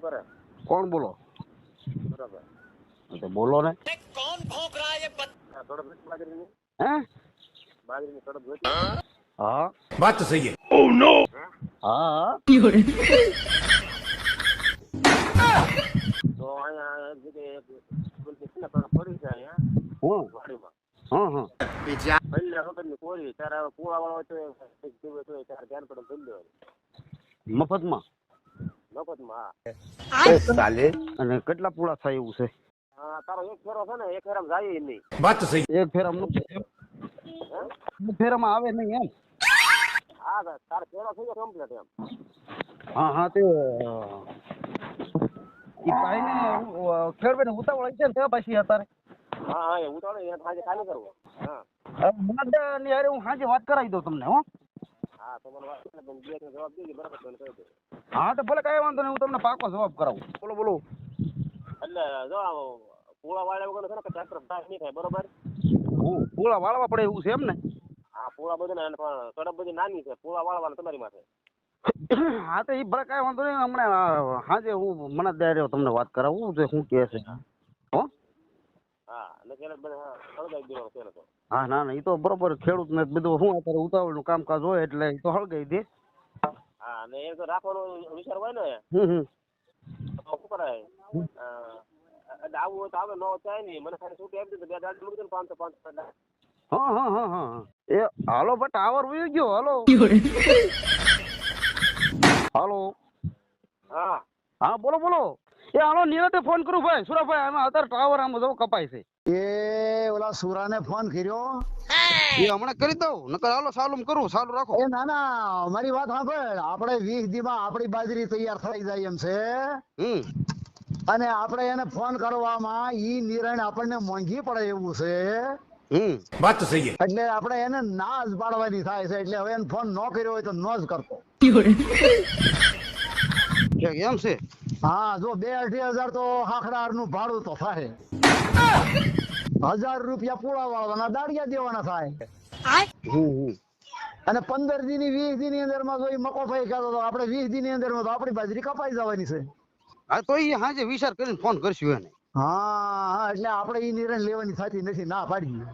કરે? કોણ બોલો? બરાબર. તો બોલો ને. કોણ ભોંક રહા હે બાજરી ની હા? વાત તો સહી હે. Oh, ઓ નો હા. તો આયા જે સ્કૂલ કે છે ને પણ પડી જાય હા? વાડીમાં. હા હા. બીજા પહેલા વખત ધ્યાન પડે મફતમાં? અને કેટલા પૂળા થાય એવું છે? તારો એક ફેરો છે ને એક ફેરામ જાય આવે નહીં એમ? હા તાર ફેરો થઈ ગયો કમ્પ્લીટ એમ. હા હા તે ઈ ભાઈ ને ખેડવે ઉતાવળ છે ને પછી અત્યારે. હા હા એ ઉતાવળ એ કાલે કરવો. હા. હું સાંજે વાત કરાવી દઉં તમને હો. હા તો દો. ભલે કઈ વાંધો નહીં હું તમને પાકો જવાબ કરાવું. બોલો બોલો. એટલે જો પૂળા વાળા વગર છે ને કે ટ્રેક્ટર ભાગ નહીં થાય બરોબર? પૂળા વાળવા પડે એવું છે એમ ને? હા પૂળા બધું સડક બધી નાની છે પૂળા વાળવાના તમારી માથે. હા તો એ ભલે કઈ વાંધો નહીં હમણાં હાજે હું મને ત્યારે તમને વાત કરાવું છે શું કહે છે. હો ને ના ના એ તો બરોબર ખેડૂત ને બધું શું અત્યારે ઉતાવળનું કામકાજ હોય એટલે એ તો હળગાઈ દે. હા અને એ તો રાખવાનો વિચાર હોય ને. હમ હમ. શું કરાય? આવું હોય તો આવે ન હોય નહીં. મને ખાલી છૂટી આપી દીધું બે દાડ મૂકી દો ને પાંચસો પાંચસો હા હા હા હા. એ હાલો બટ ટાવર વયો ગયો હાલો. હાલો. હા. હા બોલો બોલો. એ આનો નીરજે ફોન કરું બાજરી તૈયાર થઈ જાય એમ છે. અને આપણે એને ફોન કરવામાં ઈ નિર્ણય આપણને મોંઘી પડે એવું છે. એટલે આપણે એને ના જ પાડવાની થાય છે. એટલે હવે એને ફોન ન કર્યો હોય તો ન જ કરતો. એમ છે. હા જો બે અઢી હજાર તો હાખડારનું ભાડું તો થાય. હજાર રૂપિયા પૂળા વાળવાના દાડિયા દેવાના થાય. અને પંદર દી ની વીસ દી ની અંદરમાં જો ઈ મકોફાઈ કહેતો તો આપણે વીસ દી ની અંદરમાં તો આપણી બાજરી કપાઈ જવાની છે. હા તો એ હાજે વિચાર કરીને ફોન કરશું એને. હા હા એટલે આપણે ઈ નિર્ણય લેવાની થતી નથી ના પાડી.